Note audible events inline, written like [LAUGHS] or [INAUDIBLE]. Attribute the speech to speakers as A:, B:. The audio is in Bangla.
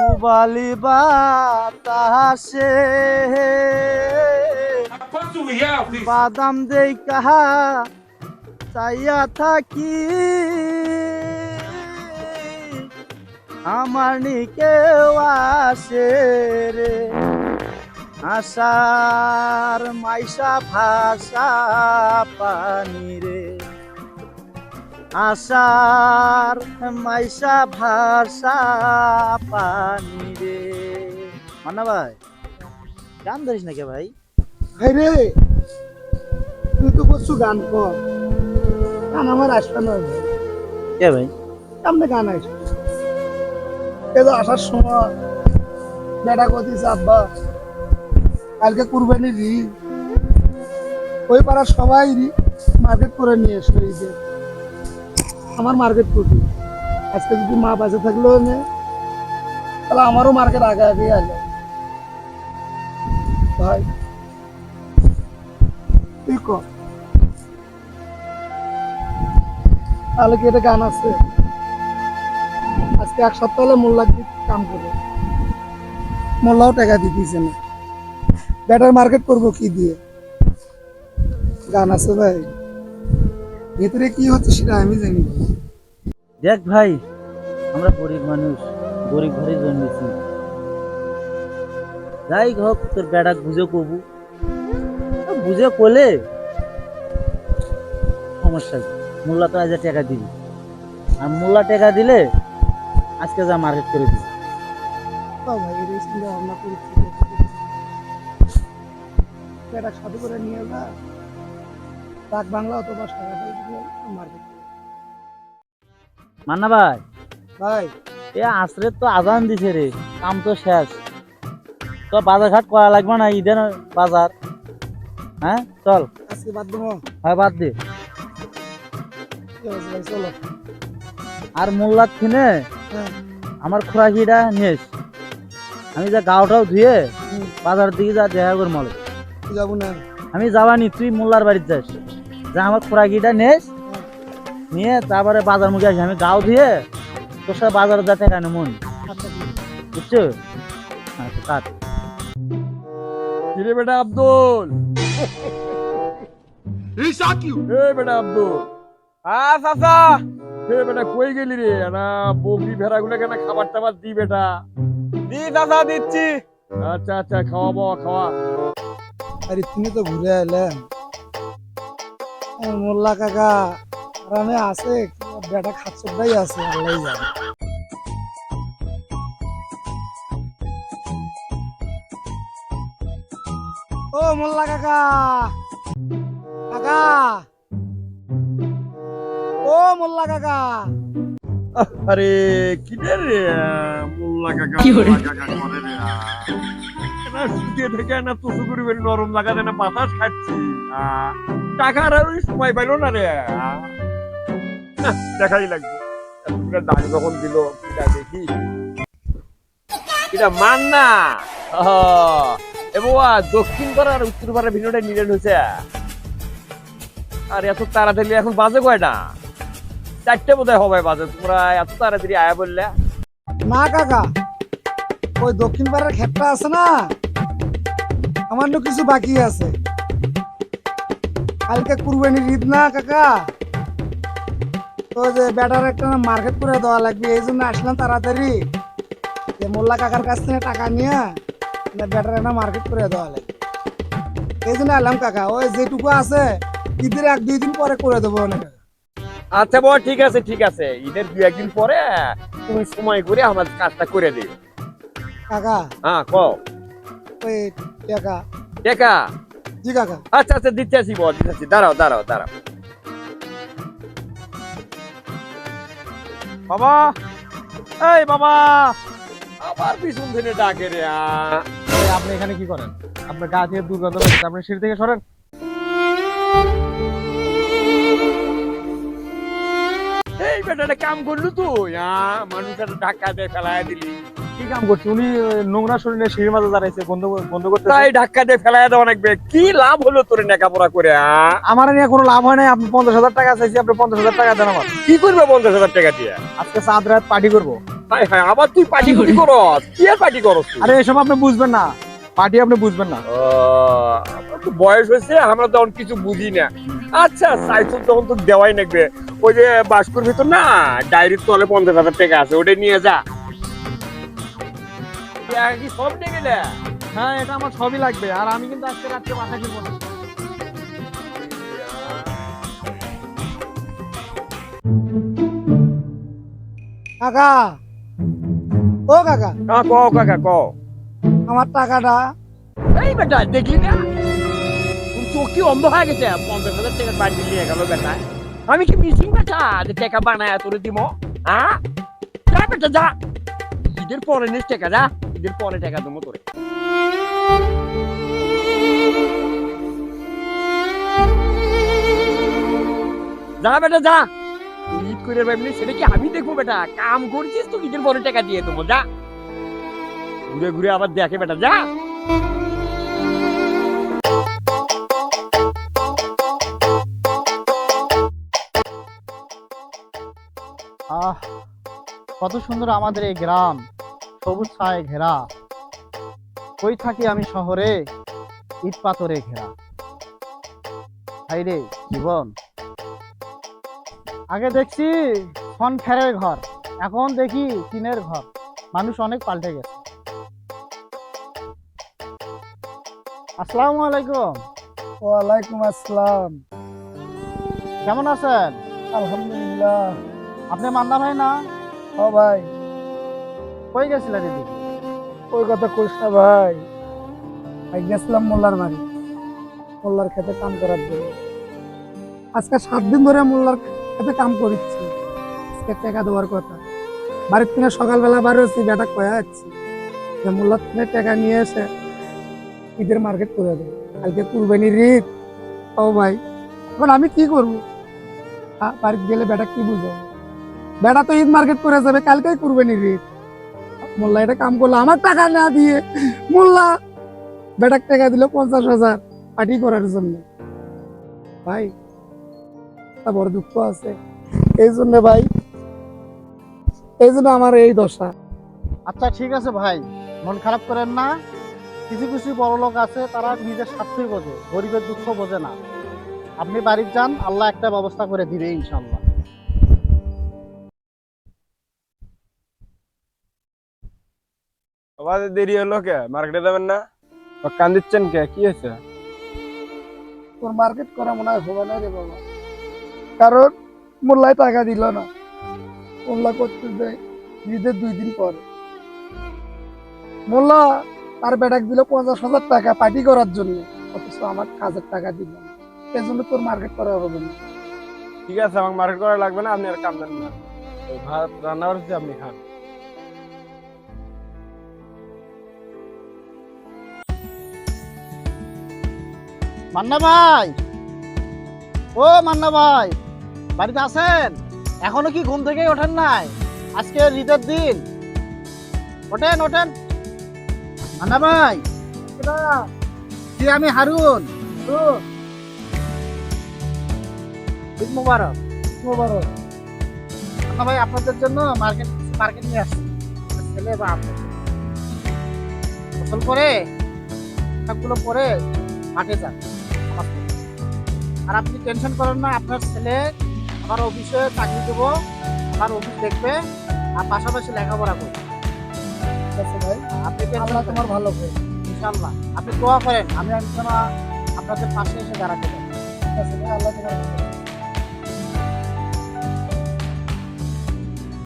A: পুবালি বাতাসে? বাদাম দেই কাহা চাইয়া থাকি। আমার নিকেও আসে রে। আশার মাইশা ভাষা পানি রে। আশার মাইসা ভাষা পানি রে। মান্না ভাই গান ধরিস নাকি ভাই?
B: ভাই রে তুই তো করছু গান কর। গান আমার আসবে না।
A: কে ভাই?
B: সামনে গান আসবে। এ তো আসার সময় বেটা কতি চাপবা কালকে কুরবানি রি ওই পাড়ার সবাই রি মার্কেট করে নিয়ে এসো আমার মার্কেট করবি আজকে যদি মা বাঁচে থাকলেও নে তাহলে আমারও মার্কেট আগে আগে আলো ভাই, তুই তাহলে কি এটা গান আছে? আজকে এক সপ্তাহ হলে মোল্লা কাম করে মোল্লাও টাকা দিতেছে না। ব্যাটার মার্কেট করব কি দিয়ে? গান আছে ভাই। ভেতরে কি হচ্ছে সেটা আমি জানি।
A: দেখ ভাই, আমরা গরিব মানুষ, গরিব ঘরে জন্মেছি। যাই হোক, তোর বেড়াক বুঝে কবু। বুঝে কলে সমস্যা মোল্লা তো আজ টাকা দিবি। আর মোল্লা টাকা দিলে আজকে যা মার্কেট করে দিবি।
B: সাথে করে নিয়ে যা। বাংলা অথবা মার্কেট
A: মান্না ভাই।
B: ভাই।
A: এ আসরে তো আজান দিছে রে কাম তো শেষ। তো বাজার ঘাট করা লাগবে না ঈদের বাজার। হ্যাঁ চল।
B: আজকে বাদ দেবো।
A: হয় বাদ দে।
B: চলো।
A: আর মোল্লার থিনে
B: হ্যাঁ।
A: আমার খোরাকিটা নিয়েস আমি যা গাওটাও ধুয়ে বাজার দিকে যা দেখা কর মলে
B: যাব না।
A: আমি যাবানি তুই মোল্লার বাড়িতে যাস। যা আমার খোরাকিটা নেস নিয়ে তারপরে বাজার মুখে আসি আমি গাও ধুয়ে তোর সাথে বাজারে যাতে কেন মন। বুঝছ? আচ্ছা কাট।
C: কিরে বেটা আব্দুল! [LAUGHS] বেটা আব্দুল।
A: চাচা
C: হে বেটা কই গেলি রে? না বকরি ভেড়া গুলো কেন খাবার টাবার দি বেটা?
A: দি চাচা দিচ্ছি।
C: আচ্ছা আচ্ছা খাওয়াবো খাওয়া।
B: আরে তুমি তো ঘুরে এলেন মোল্লা কাকা আরামে আছে বেটা খাচ্ছটাই আছে আল্লাহ জানে। ও মোল্লা কাকা! কাকা! ও মোল্লা কাকা!
C: আরে কি রে? মোল্লা কাকা না শুতে থেকে না তুসু করি বেরি নরম লাগা দেয় না বাতাস খাচ্ছি। আহ, টাকার আর ওই সময় পাইলো না রে। না, দেখাই লাগবে। ডাক যখন দিল দেখি। কিটা মান না। এবং দক্ষিণ পাড়া আর উত্তর পাড়ার ভিডিওটা নিলেন হয়েছে। আর এত তাড়াতাড়ি এখন বাজে কয়টা? চারটে বোধ হবে বাজে। তোমরা এত তাড়াতাড়ি আয়া বললে।
B: না কাকা ওই দক্ষিণ পাড়ার ক্ষেতটা আছে না? আমার তো কিছু বাকি আছে। কালকে কুরবানির ঈদ না কাকা? তো যে ব্যাটার একটা মার্কেট করে দেওয়া লাগবে এই জন্য আসলাম তাড়াতাড়ি। যে মোল্লা কাকার কাছ থেকে টাকা নিয়ে ব্যাটার একটা মার্কেট করে দেওয়া লাগবে। এই জন্য এলাম কাকা। ওই যেটুকু আছে ঈদের এক দুই দিন পরে করে দেবো অনেক।
C: আচ্ছা বল ঠিক আছে ঠিক আছে। ঈদের দু একদিন পরে তুমি সময় করে আমার কাজটা করে দিও
B: কাকা?
C: হ্যাঁ কও।
B: ওই টাকা।
C: দেখা
B: জি কাকা।
C: আচ্ছা আচ্ছা দিতে আসি বল দিতে আসি। দাঁড়াও দাঁড়াও দাঁড়াও। বাবা। এই বাবা। আবার পিছন থেকে ডাকে রে
D: আপনি এখানে কি করেন? আপনার গা থেকে দুর্গন্ধ আপনি সিঁড়ি থেকে সরেন।
C: এই বেটাটা কাম করলু তুই মানুষের ধাক্কা দিয়ে ফেলায় দিলি।
D: কি কাম করছে? উনি নোংরা শরীরে সিঁড়ির মাঝে দাঁড়াইছে বন্ধ বন্ধ করতে
C: তাই ধাক্কা দিয়ে ফেলাই লাগবে কি লাভ হলো তোর করে
D: আমার নিয়ে কোনো লাভ হয় নাই আপনি পঞ্চাশ হাজার টাকা চাইছি আপনি পঞ্চাশ হাজার টাকা দেন আমার।
C: কি করবে পঞ্চাশ হাজার টাকা দিয়ে?
D: আজকে চাঁদ রাত পার্টি করব।
C: হাই হাই আবার তুই পার্টি করস? কি আর পার্টি করস
D: আরে এসব আপনি বুঝবেন না। পার্টি আপনি বুঝবেন না।
C: ও, বয়স হয়েছে আমরা তখন কিছু বুঝি না। আচ্ছা সাইকেল তখন তো দেওয়াই লাগবে ওই যে বাস্কুর ভিতর না ডায়েরির তলে পঞ্চাশ হাজার টাকা আছে ওটা নিয়ে যা। টাকা কি সব গেলে
D: হ্যাঁ এটা আমার সবই লাগবে। আর আমি কিন্তু আজকে রাত্রে বাসা ফিরবো না
B: কাকা। ও কাকা।
C: হ্যাঁ কও কাকা কও
B: আমার টাকাটা।
C: এই বেটা দেখলি না? তোর চোখ কি অন্ধ হয়ে গেছে? পঞ্চাশ হাজার টাকা বাড়ি নিয়ে গেল বেটা। আমি কি মিসিং বেটা? যে টাকা বানায় তোরে দিব হ্যাঁ যা বেটা যা। ঈদের পরে নিস টাকা যা। ঈদের পরে টাকা দেবো তোরে। যা বেটা, যা। ঈদ করে এমনি সেটা কি আমি দেখব বেটা? কাম করছিস তো ঈদের পরে টাকা দিয়ে দেবো? যা। ঘুরে ঘুরে আবার দেখে বেটা, যা।
E: আহ, কত সুন্দর আমাদের এই গ্রাম। সবুজ ছায় ঘেরা। কই থাকি আমি শহরে ইট পাথরে ঘেরা। হাই রে জীবন। আগে দেখছি ফন ফেরের ঘর এখন দেখি টিনের ঘর। মানুষ অনেক পাল্টে গেছে। আসসালামু আলাইকুম।
B: ওয়ালাইকুম আসসালাম।
E: কেমন আছেন?
B: আলহামদুলিল্লাহ।
E: আপনি মান্না ভাই না?
B: ও ভাই।
E: কই গেছিলেন এদিকে
B: ওই কথা কইস না ভাই। ভাই, গেছিলাম মোল্লার বাড়ি। মোল্লার খেতে কাম করার জন্য। আজকে সাত দিন ধরে মোল্লার খেতে কাম করিচ্ছি। আজকে টাকা দেওয়ার কথা। বাড়ির থেকে সকালবেলা বার হচ্ছি বেটা কয়া যাচ্ছি? যে মোল্লার থেকে টাকা নিয়ে এসে ঈদের মার্কেট করে দেবো। কালকে কুরবানির ঈদ। ও ভাই, এখন আমি কি করব? বাড়িতে গেলে বেটা কি বুঝব? বেটা তো ঈদ মার্কেট করে যাবে, কালকেই কুরবানির ঈদ। মোল্লা, এটা কাম করল আমার টাকা না দিয়ে। মোল্লা বেটাক টাকা দিল পঞ্চাশ হাজার পার্টি করার জন্য। ভাই, একটা বড় দুঃখ আছে। এই জন্য ভাই, এই জন্য আমার এই দশা।
E: আচ্ছা ঠিক আছে ভাই। মন খারাপ করেন না। কিছু কিছু বড় লোক আছে, তারা নিজের স্বার্থই বোঝে। গরিবের দুঃখ বোঝে না। আপনি বাড়ির যান, আল্লাহ একটা ব্যবস্থা করে দিবে ইনশাল্লাহ
D: বাবা দেরি হলো কে? মার্কেটে যাবেন না? কান দিচ্ছেন কে? কি হয়েছে?
B: তোর মার্কেট করা মনে হয় হবে না রে বাবা। কারণ মোল্লায় টাকা দিল না। মোল্লা করতে দেয় ঈদের দুই দিন পর। মোল্লা তার বেটাক দিল পঞ্চাশ হাজার টাকা পার্টি করার জন্য। অথচ আমার কাজের টাকা দিল না। জন্য তোর মার্কেট করা হবে না।
D: ঠিক আছে আমাকে মার্কেট করা লাগবে না আপনি আর কাম দেন না ভাত রান্না করেছি আপনি খান।
E: মান্না ভাই। ও মান্না ভাই, বাড়িতে আছেন? এখনও কি ঘুম থেকে ওঠেন নাই? আজকে ঈদের দিন। ওঠেন ওঠেন। মান্না ভাই জি আমি? হারুন। ঈদ মুবারক।
B: মোবারক।
E: মান্না ভাই, আপনাদের জন্য মার্কেট মার্কেট নিয়ে আসছি। ছেলে বা গোসল করে সবগুলো পরে মাঠে যান। আর আপনি টেনশন করেন না আপনার ছেলে আমার অফিসে চাকরি দেবো আমার অফিস দেখবে আর পাশাপাশি লেখাপড়া করবে।
B: ঠিক আছে ভাই?
E: আপনি
B: আল্লাহ
E: তোমার
B: ভালো
E: ইনশাল্লাহ আপনি দোয়া করেন আমি যেন আপনাদের পাশে এসে দাঁড়াতে পারি।
B: ঠিক আছে ভাই আল্লাহ তোমার ভালো।